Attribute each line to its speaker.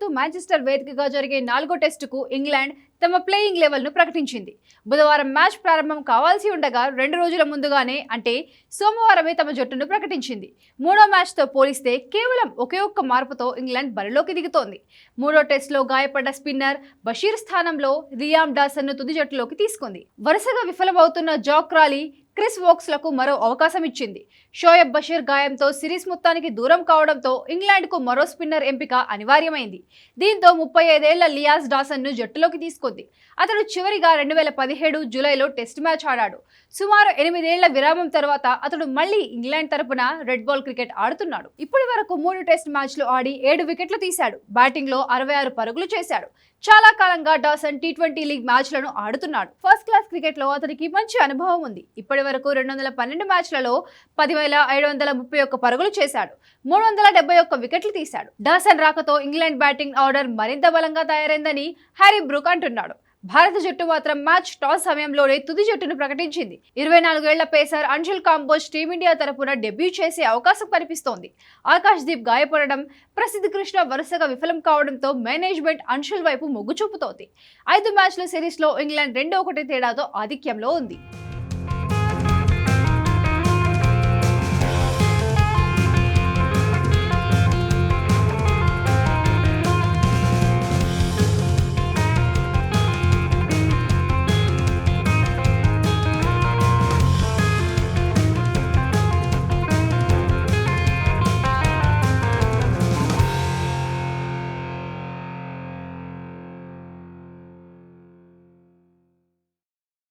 Speaker 1: Bharat Manchester వేదికగా జరిగే నాలుగో టెస్టుకు ఇంగ్లాండ్ తమ ప్లేయింగ్ లెవెల్ను ప్రకటించింది. బుధవారం మ్యాచ్ ప్రారంభం కావాల్సి ఉండగా రెండు రోజుల ముందుగానే అంటే సోమవారమే తమ జట్టును ప్రకటించింది. మూడో మ్యాచ్తో పోలిస్తే కేవలం ఒకే ఒక్క మార్పుతో ఇంగ్లాండ్ బరిలోకి దిగుతోంది. మూడో టెస్టులో గాయపడ్డ స్పిన్నర్ బషీర్ స్థానంలో రియామ్ డాసన్ను తుది జట్టులోకి తీసుకుంది. వరుసగా విఫలమవుతున్న జాక్ రాలీ క్రిస్ వోక్స్లకు మరో అవకాశం ఇచ్చింది. షోయబ్ బషీర్ గాయంతో సిరీస్ మొత్తానికి దూరం కావడంతో ఇంగ్లాండ్కు మరో స్పిన్నర్ ఎంపిక అనివార్యమైంది. దీంతో ముప్పై ఐదేళ్ళ లియాస్ డాసన్ను జట్టులోకి తీసుకుంది. అతడు చివరిగా రెండు వేల పదిహేడు జూలైలో టెస్ట్ మ్యాచ్ ఆడాడు. సుమారు ఎనిమిదేళ్ళ విరామం తర్వాత అతడు మళ్ళీ ఇంగ్లాండ్ తరపున రెడ్ బాల్ క్రికెట్ ఆడుతున్నాడు. ఇప్పటి వరకు మూడు టెస్ట్ మ్యాచ్లు ఆడి ఏడు వికెట్లు తీశాడు. బ్యాటింగ్లో అరవై ఆరు పరుగులు చేశాడు. చాలా కాలంగా డాసన్ టీ ట్వంటీ లీగ్ మ్యాచ్లను ఆడుతున్నాడు. ఫస్ట్ క్లాస్ క్రికెట్లో అతనికి మంచి అనుభవం ఉంది. ఇప్పటి వరకు రెండు వందల పన్నెండు మ్యాచ్లలో పదివేల ఐదు వందల ముప్పై ఒక్క పరుగులు చేశాడు. మూడు వందల డెబ్బై ఒక్క వికెట్లు తీశాడు. డాసన్ రాకతో ఇంగ్లాండ్ బ్యాటింగ్ ఆర్డర్ మరింత బలంగా తయారైందని హ్యారీ బ్రూక్ అంటున్నాడు. భారత జట్టు మాత్రం మ్యాచ్ టాస్ సమయంలోనే తుది జట్టును ప్రకటించింది. ఇరవై నాలుగేళ్ళ pacer Anshul Kamboj team India తరపున డెబ్యూ చేసే అవకాశం కనిపిస్తోంది. ఆకాష్ దీప్ గాయపడడం ప్రసిద్ధ కృష్ణ వరుసగా విఫలం కావడంతో మేనేజ్మెంట్ అంశుల్ వైపు మొగ్గు చూపుతోంది ఐదు మ్యాచ్ల సిరీస్లో ఇంగ్లాండ్ రెండో ఒకటి తేడాతో ఆధిక్యంలో ఉంది.